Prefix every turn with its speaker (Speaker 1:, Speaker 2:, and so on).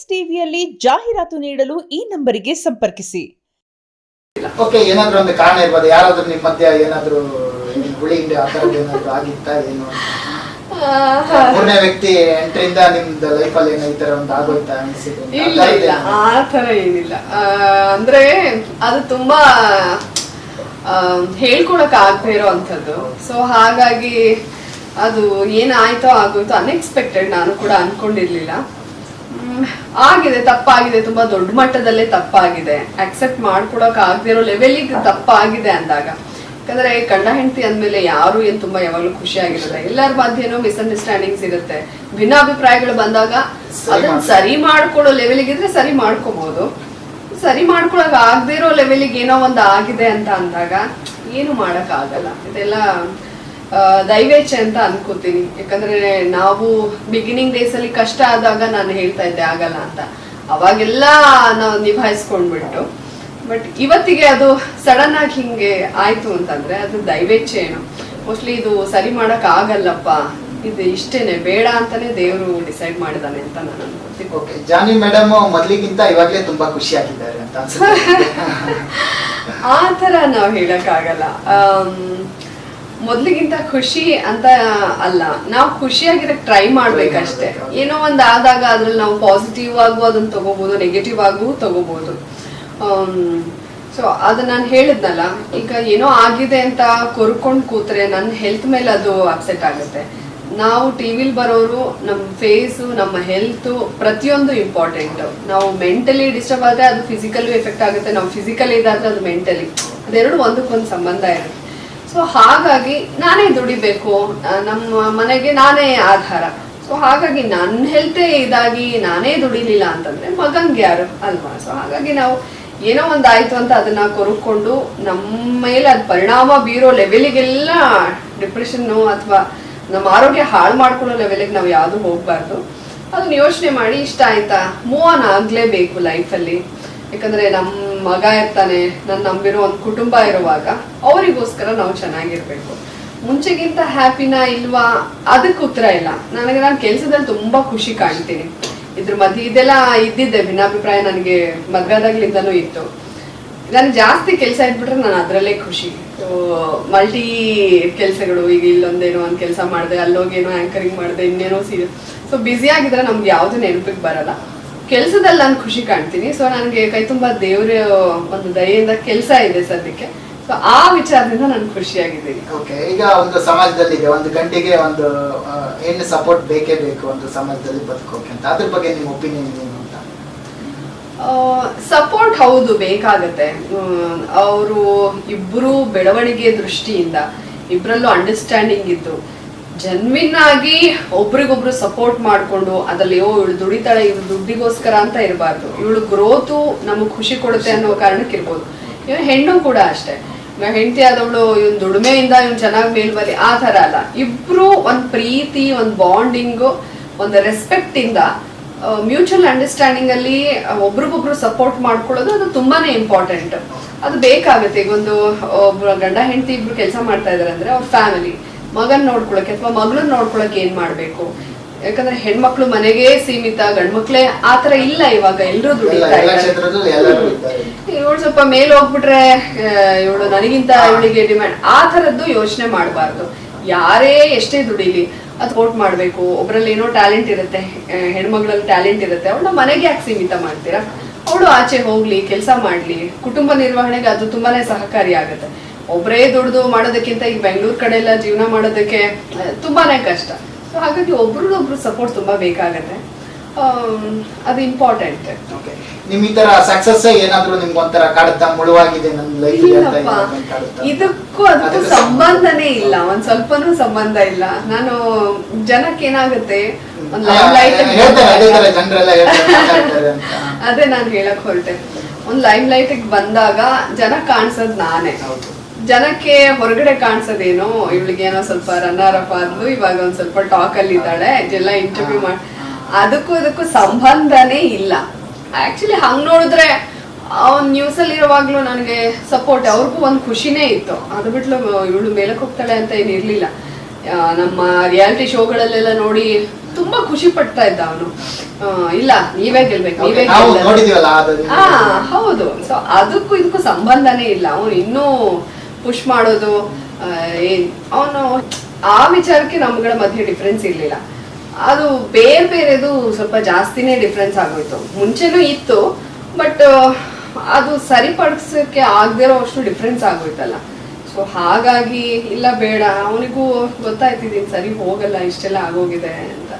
Speaker 1: Flex ಟಿವಿಯಲ್ಲಿ ಜಾಹೀರಾತು ನೀಡಲು ಈ ನಂಬರಿಗೆ ಸಂಪರ್ಕಿಸಿ.
Speaker 2: ಓಕೆ ಏನಾದ್ರೂ ಒಂದು ಕಾರಣ ಇರ್ಬೋದು? ಯಾರಾದ್ರೂ ನಿಮ್ಮ ಮಧ್ಯ ಏನಾದ್ರೂ ಏನ್ ಹುಳಿ ಹಿಂಡಿ ಆ ಥರದ್ದು ಏನಾದ್ರು ಆಗಿತ್ತಾ ಏನು? ಮೂರನೇ ವ್ಯಕ್ತಿ ಎಂಟ್ರಿಂದ ನಿಮ್ದು ಲೈಫಲ್ಲಿ ಏನೋ ಈ ತರ ಒಂದು ಆಗೋಯ್ತಾ ಅನಿಸಿದೆ
Speaker 3: ಇಲ್ಲ ಇಲ್ಲ ಆ ತರ ಏನಿಲ್ಲ. ಆ, ಅಂದ್ರೆ ಅದು ತುಂಬಾ ಆ, ಹೇಳ್ಕೊಳಕ್ ಆಗದೆ ಇರೋ ಅಂಥದ್ದು ಸೊ ಹಾಗಾಗಿ ಅದು ಏನಾಯ್ತೋ ಆಗೋಯ್ತೋ ಅನ್ಎಕ್ಸ್ಪೆಕ್ಟೆಡ್ ನಾನು ಕೂಡ ಅನ್ಕೊಂಡಿರ್ಲಿಲ್ಲ. ಆಗಿದೆ ತಪ್ಪಾಗಿದೆ ತುಂಬಾ ದೊಡ್ಡ ಮಟ್ಟದಲ್ಲೇ ತಪ್ಪಾಗಿದೆ. ಅಕ್ಸೆಪ್ಟ್ ಮಾಡ್ಕೊಡಕ್ ಆಗದೆ ಇರೋ ಲೆವೆಲಿಗೆ ತಪ್ಪಾಗಿದೆ ಅಂದಾಗ. ಯಾಕಂದ್ರೆ ಗಂಡ ಹೆಂಡತಿ ಅಂದ್ಮೇಲೆ ಯಾರು ಏನ್ ತುಂಬಾ ಯಾವಾಗ್ಲೂ ಖುಷಿ ಆಗಿರಲ್ಲ. ಎಲ್ಲರ ಮಧ್ಯೆನೂ ಮಿಸ್ಅಂಡರ್ಸ್ಟ್ಯಾಂಡಿಂಗ್ಸ್ ಇರುತ್ತೆ. ಭಿನ್ನಾಭಿಪ್ರಾಯಗಳು ಬಂದಾಗ ಅದನ್ನ ಸರಿ ಮಾಡ್ಕೊಳ್ಳೋ ಲೆವೆಲಿಗೆ ಇದ್ರೆ ಸರಿ ಮಾಡ್ಕೋಬಹುದು ಸರಿ ಮಾಡ್ಕೊಳಕ್ ಆಗದೆ ಇರೋ ಲೆವೆಲಿಗೆ ಏನೋ ಒಂದು ಆಗಿದೆ ಅಂತ ಅಂದಾಗ ಏನು ಮಾಡಕ್ ಆಗಲ್ಲ ಇದೆಲ್ಲ ದೈವೇಚ್ಛೆ ಅಂತ ಅನ್ಕೋತೀನಿ. ಯಾಕಂದ್ರೆ ನಾವು ಬಿಗಿನಿಂಗ್ ಡೇಸ್ ಅಲ್ಲಿ ಕಷ್ಟ ಆದಾಗ ನಾನು ಹೇಳ್ತಾ ಇದ್ದೆ ಆಗಲ್ಲ ಅಂತ. ಅವಾಗೆಲ್ಲ ನಾವು ನಿಭಾಯಿಸ್ಕೊಂಡ್ಬಿಟ್ಟು. ಬಟ್ ಇವತ್ತಿಗೆ ಅದು ಸಡನ್ ಆಗಿ ಹಿಂಗೆ ಆಯ್ತು ಅಂತಂದ್ರೆ ಅದು ದೈವೇಚ್ಛೆ ಏನು. ಮೋಸ್ಟ್ಲಿ ಇದು ಸರಿ ಮಾಡಕ್ ಆಗಲ್ಲಪ್ಪ. ಇದು ಇಷ್ಟೇನೆ ಬೇಡ ಅಂತಾನೆ ದೇವರು ಡಿಸೈಡ್ ಮಾಡಿದಾನೆ ಅಂತ ನಾನು ಅನ್ಕೋತೀನಿ.
Speaker 2: ಓಕೆ ಜಾನಿ ಮೇಡಮ್ ಮೊದ್ಲಿಗಿಂತ ಇವಾಗ್ಲೇ ತುಂಬಾ ಖುಷಿ ಆಗಿದ್ದಾರೆ ಅಂತ ಆತರ
Speaker 3: ಆ ಹೇಳಕ್ ನಾವು ಹೇಳಕ್ಕಾಗಲ್ಲ ಆಮ್, ಮೊದ್ಲಿಗಿಂತ ಖುಷಿ ಅಂತ ಅಲ್ಲ. ನಾವು ಖುಷಿಯಾಗಿರಕ್ ಟ್ರೈ ಮಾಡ್ಬೇಕಷ್ಟೇ. ಏನೋ ಒಂದ್ ಆದಾಗ ಅದ್ರಲ್ಲಿ ನಾವು ಪಾಸಿಟಿವ್ ಆಗು ಅದನ್ನ ತಗೋಬಹುದು ನೆಗೆಟಿವ್ ಆಗು ತಗೋಬಹುದು ಸೊ ಅದು ನಾನು ಹೇಳಿದ್ನಲ್ಲ, ಈಗ ಏನೋ ಆಗಿದೆ ಅಂತ ಕೊರ್ಕೊಂಡು ಕೂತ್ರೆ ನನ್ನ ಹೆಲ್ತ್ ಮೇಲೆ ಅದು ಅಪ್ಸೆಟ್ ಆಗುತ್ತೆ. ನಾವು ಟಿವಿಲ್ ಬರೋರು ನಮ್ಮ ಫೇಸು ನಮ್ಮ ಹೆಲ್ತು ಪ್ರತಿಯೊಂದು ಇಂಪಾರ್ಟೆಂಟ್ ನಾವು ಮೆಂಟಲಿ ಡಿಸ್ಟರ್ಬ್ ಆದರೆ ಅದು ಫಿಸಿಕಲಿ ಎಫೆಕ್ಟ್ ಆಗುತ್ತೆ, ನಾವು ಫಿಸಿಕಲಿ ಇದಾದ್ರೆ ಅದು ಮೆಂಟಲಿ ಅದೆರಡು ಒಂದಕ್ಕೊಂದು ಸಂಬಂಧ ಇರುತ್ತೆ. ಸೊ ಹಾಗಾಗಿ ನಾನೇ ದುಡಿಬೇಕು ನಮ್ಮ ಮನೆಗೆ ನಾನೇ ಆಧಾರ. ಸೊ ಹಾಗಾಗಿ ನನ್ನ ಹೆಲ್ತೇ ಇದಾಗಿ ನಾನೇ ದುಡಿಲಿಲ್ಲ ಅಂತಂದ್ರೆ ಮಗಂಗೆ ಯಾರು ಅಲ್ವಾ? ಸೊ ಹಾಗಾಗಿ ನಾವು ಏನೋ ಒಂದಾಯ್ತು ಅಂತ ಅದನ್ನ ಕೊರಕೊಂಡು ನಮ್ಮ ಮೇಲೆ ಅದು ಪರಿಣಾಮ ಬೀರೋ ಲೆವೆಲಿಗೆಲ್ಲ ಡಿಪ್ರೆಷನ್ನು ಅಥವಾ ನಮ್ಮ ಆರೋಗ್ಯ ಹಾಳು ಮಾಡ್ಕೊಳ್ಳೋ ಲೆವೆಲಿಗೆ ನಾವು ಯಾವುದು ಹೋಗ್ಬಾರ್ದು. ಅದನ್ನ ಯೋಚನೆ ಮಾಡಿ ಇಷ್ಟ ಆಯ್ತಾ? ಮೂವ್ ಆನ್ ಆಗ್ಲೇಬೇಕು ಲೈಫಲ್ಲಿ. ಯಾಕಂದ್ರೆ ನಮ್ಮ ಮಗ ಇರ್ತಾನೆ ನನ್ನ ನಂಬಿರೋ ಒಂದು ಕುಟುಂಬ ಇರುವಾಗ ಅವರಿಗೋಸ್ಕರ ನಾವು ಚೆನ್ನಾಗಿರ್ಬೇಕು. ಮುಂಚೆಗಿಂತ ಹ್ಯಾಪಿನ ಇಲ್ವಾ? ಅದಕ್ಕೆ ಉತ್ತರ ಇಲ್ಲ. ನನಗೆ ನಾನು ಕೆಲಸದಲ್ಲಿ ತುಂಬಾ ಖುಷಿ ಕಾಣ್ತೀನಿ. ಇದ್ರ ಮಧ್ಯೆ ಇದೆಲ್ಲ ಇದ್ದಿದ್ದೆ, ಭಿನ್ನಾಭಿಪ್ರಾಯ ನನಗೆ ಮದ್ವೆದಾಗ್ಲಿಂದನೂ ಇತ್ತು. ನಾನು ಜಾಸ್ತಿ ಕೆಲಸ ಇದ್ಬಿಟ್ರೆ ನಾನು ಅದರಲ್ಲೇ ಖುಷಿ. ಮಲ್ಟಿ ಕೆಲಸಗಳು, ಈಗ ಇಲ್ಲೊಂದೇನೋ ಒಂದು ಕೆಲಸ ಮಾಡಿದೆ, ಅಲ್ಲೋಗೇನೋ ಆಂಕರಿಂಗ್ ಮಾಡಿದೆ, ಇನ್ನೇನೋ ಸೀರಿಯಲ್ ಸೊ ಬ್ಯುಸಿ ಆಗಿದ್ರೆ ನಮ್ಗೆ ಯಾವುದು ನೆನಪಿಗೆ ಬರಲ್ಲ. ಕೆಲಸದಲ್ಲಿ ನಾನು ಖುಷಿ ಕಾಣ್ತೀನಿ. ಸೊ ನನಗೆ ಕೈ ತುಂಬ ದೇವರ ಒಂದು ದಯೆಯಿಂದ ಕೆಲಸ ಇದೆ ಸದ್ಯಕ್ಕೆ. ಸೊ ಆ ವಿಚಾರದಿಂದ ನಾನು ಖುಷಿಯಾಗಿದ್ದೀನಿ.
Speaker 2: ಓಕೆ ಈಗ ಒಂದು ಸಮಾಜದಲ್ಲಿ ಇದೆ ಒಂದು ಗಂಟೆಗೆ ಒಂದು ಏನು ಸಪೋರ್ಟ್ ಬೇಕೇ ಬೇಕು ಒಂದು ಸಮಾಜದಲ್ಲಿ ಬದುಕೋಕೆ ಅಂತ. ಅದ್ರ ಬಗ್ಗೆ ನಿಮ್ಮ ಒಪಿನಿಯನ್ ಏನು ಅಂತ?
Speaker 3: ಸಪೋರ್ಟ್ ಹೌದು ಬೇಕಾಗತ್ತೆ. ಅವರು ಇಬ್ಬರು ಬೆಳವಣಿಗೆ ದೃಷ್ಟಿಯಿಂದ ಇಬ್ಬರಲ್ಲೂ ಅಂಡರ್ಸ್ಟ್ಯಾಂಡಿಂಗ್ ಇದ್ದು ಜನ್ವಿನ್ ಆಗಿ ಒಬ್ರಿಗೊಬ್ರು ಸಪೋರ್ಟ್ ಮಾಡ್ಕೊಂಡು ಅದ್ರಲ್ಲಿ ಓ ಇವಳು ದುಡಿತಾಳೆ, ಇವಳು ದುಡ್ಡಿಗೋಸ್ಕರ ಅಂತ ಇರಬಾರ್ದು. ಇವಳು ಗ್ರೋತು ನಮಗೆ ಖುಷಿ ಕೊಡುತ್ತೆ ಅನ್ನೋ ಕಾರಣಕ್ಕೆ ಇರ್ಬೋದು. ಇವ್ ಹೆಣ್ಣು ಕೂಡ ಅಷ್ಟೇ. ಹೆಂಡತಿ ಆದವಳು, ಇವನ್ ದುಡಿಮೆಯಿಂದ ಇವ್ನು ಚೆನ್ನಾಗಿ ಮೇಲ್ಬರಿ ಆ ತರ ಅಲ್ಲ. ಇಬ್ರು ಒಂದ್ ಪ್ರೀತಿ, ಒಂದ್ ಬಾಂಡಿಂಗು ಒಂದು ರೆಸ್ಪೆಕ್ಟ್ ಇಂದ ಮ್ಯೂಚುವಲ್ ಅಂಡರ್ಸ್ಟ್ಯಾಂಡಿಂಗ್ ಅಲ್ಲಿ ಒಬ್ರಿಗೊಬ್ರು ಸಪೋರ್ಟ್ ಮಾಡ್ಕೊಳ್ಳೋದು ಅದು ತುಂಬಾನೇ ಇಂಪಾರ್ಟೆಂಟ್ ಅದು ಬೇಕಾಗುತ್ತೆ. ಈಗ ಒಂದು ಗಂಡ ಹೆಂಡತಿ ಇಬ್ರು ಕೆಲಸ ಮಾಡ್ತಾ ಇದಾರೆ ಅಂದ್ರೆ ಅವ್ರ ಫ್ಯಾಮಿಲಿ ಮಗನ್ ನೋಡ್ಕೊಳಕ್ಕೆ ಅಥವಾ ಮಗಳನ್ನ ನೋಡ್ಕೊಳಕ್ಕೆ ಏನ್ ಮಾಡ್ಬೇಕು? ಯಾಕಂದ್ರೆ ಹೆಣ್ಮಕ್ಳು ಮನೆಗೆ ಸೀಮಿತ ಗಂಡ್ಮಕ್ಳೆ ಆತರ ಇಲ್ಲ ಇವಾಗ. ಎಲ್ರು
Speaker 2: ಎಲ್ಲ
Speaker 3: ದುಡಿತಾ
Speaker 2: ಎಲ್ಲ ಕ್ಷೇತ್ರದಲ್ಲೂ ಎಲ್ಲರೂ ಇದ್ದಾರೆ.
Speaker 3: ಇವಳು ಸ್ವಲ್ಪ ಮೇಲ್ ಹೋಗ್ಬಿಟ್ರೆ ಇವಳು ನನಗಿಂತ ಇವಳಿಗೆ ಡಿಮ್ಯಾಂಡ್ ಆ ತರದ್ದು ಯೋಚನೆ ಮಾಡಬಾರ್ದು. ಯಾರೇ ಎಷ್ಟೇ ದುಡಿಲಿ ಅದು ವೋಟ್ ಮಾಡ್ಬೇಕು. ಒಬ್ರಲ್ಲಿ ಏನೋ ಟ್ಯಾಲೆಂಟ್ ಇರುತ್ತೆ ಹೆಣ್ಮಗ್ಳಲ್ಲಿ ಟ್ಯಾಲೆಂಟ್ ಇರುತ್ತೆ. ಅವಳನ್ನ ಮನೆಗೆ ಯಾಕೆ ಸೀಮಿತ ಮಾಡ್ತೀರಾ? ಅವಳು ಆಚೆ ಹೋಗ್ಲಿ ಕೆಲಸ ಮಾಡ್ಲಿ. ಕುಟುಂಬ ನಿರ್ವಹಣೆಗೆ ಅದು ತುಂಬಾನೇ ಸಹಕಾರಿ ಆಗುತ್ತೆ. ಒಬ್ಬರೇ ದುಡ್ದು ಮಾಡೋದಕ್ಕಿಂತ ಈಗ ಬೆಂಗಳೂರು ಕಡೆ ಎಲ್ಲ ಜೀವನ ಮಾಡೋದಕ್ಕೆ ತುಂಬಾನೇ ಕಷ್ಟ. ಸೊ ಹಾಗಾಗಿ ಒಬ್ರನ್ನೊಬ್ರು ಸಪೋರ್ಟ್ ತುಂಬಾ ಬೇಕಾಗತ್ತೆ. ಅದು ಇಂಪಾರ್ಟೆಂಟ್
Speaker 2: ನಿಮ್ ಈ ತರ ಸಕ್ಸಸ್ ಏನಾದ್ರೂ ನಿಮ್ಗೆ ಒಂಥರ ಕಾಡುತ್ತಾ ಮುಳುವಾಗಿದೆ ನನ್ನ ಲೈಫ್
Speaker 3: ಇದಕ್ಕೂ ಅದಕ್ಕೂ ಸಂಬಂಧನೇ ಇಲ್ಲ. ಒಂದ್ ಸ್ವಲ್ಪನೂ ಸಂಬಂಧ ಇಲ್ಲ. ನಾನು ಜನಕ್ಕೆ ಏನಾಗುತ್ತೆ?
Speaker 2: ಅದೇ
Speaker 3: ನಾನು ಹೇಳಕ್ ಹೊರಟೆ. ಒಂದ್ ಲೈಮ್ ಲೈಟ್ ಬಂದಾಗ ಜನ ಕಾಣಿಸೋದ್ ನಾನೇ.
Speaker 2: ಹೌದು.
Speaker 3: ಜನಕ್ಕೆ ಹೊರಗಡೆ ಕಾಣಿಸೋದೇನೋ ಇವಳಿಗೆ ಏನೋ ಸ್ವಲ್ಪ ರನ್ನರ್ ಅಪ್ ಆದ್ಲು ಇವಾಗ ಒಂದ್ ಸ್ವಲ್ಪ ಟಾಕ್ ಅಲ್ಲಿ ಇದ್ದಾಳೆ ಇದೆಲ್ಲ ಇಂಟರ್ವ್ಯೂ ಮಾಡಿ ಅದಕ್ಕೂ ಅದಕ್ಕೂ ಸಂಬಂಧನೇ ಇಲ್ಲ. ಆಕ್ಚುಲಿ ಹಂಗ್ ನೋಡಿದ್ರೆ ಅವ್ನ್ ನ್ಯೂಸ್ ಅಲ್ಲಿ ಇರುವಾಗ್ಲೂ ನನಗೆ ಸಪೋರ್ಟ್ ಅವ್ರಿಗೂ ಒಂದ್ ಖುಷಿನೇ ಇತ್ತು. ಅದು ಬಿಟ್ಲು ಇವಳು ಮೇಲಕ್ಕೆ ಹೋಗ್ತಾಳೆ ಅಂತ ಏನಿರ್ಲಿಲ್ಲ ಇರ್ಲಿಲ್ಲ. ನಮ್ಮ ರಿಯಾಲಿಟಿ ಶೋಗಳಲ್ಲೆಲ್ಲ ನೋಡಿ ತುಂಬಾ ಖುಷಿ ಪಡ್ತಾ ಇದ್ದ ಅವನು. ಇಲ್ಲ ನೀವೇ ಗೆಲ್ಬೇಕು ನೀವೇ ಹೌದು. ಸೊ ಅದಕ್ಕೂ ಇದಕ್ಕೂ ಸಂಬಂಧನೇ ಇಲ್ಲ. ಅವನು ಇನ್ನೂ ಪುಷ್ ಮಾಡೋದು ಅವನು ಆ ವಿಚಾರಕ್ಕೆ ನಮ್ಗಳ ಮಧ್ಯೆ ಡಿಫ್ರೆನ್ಸ್ ಇರ್ಲಿಲ್ಲ. ಅದು ಬೇರೆ ಬೇರೆದು ಸ್ವಲ್ಪ ಜಾಸ್ತಿನೇ ಡಿಫ್ರೆನ್ಸ್ ಆಗೋಯ್ತು. ಮುಂಚೆನೂ ಇತ್ತು ಬಟ್ ಅದು ಸರಿಪಡಿಸಕ್ಕೆ ಆಗದಿರೋ ಅಷ್ಟು ಡಿಫ್ರೆನ್ಸ್ ಆಗೋಯ್ತಲ್ಲ. ಸೊ ಹಾಗಾಗಿ, ಇಲ್ಲ ಬೇಡ, ಅವನಿಗೂ ಗೊತ್ತಾಯ್ತಿದ್ದೀನಿ ಸರಿ ಹೋಗಲ್ಲ, ಇಷ್ಟೆಲ್ಲ ಆಗೋಗಿದೆ ಅಂತ.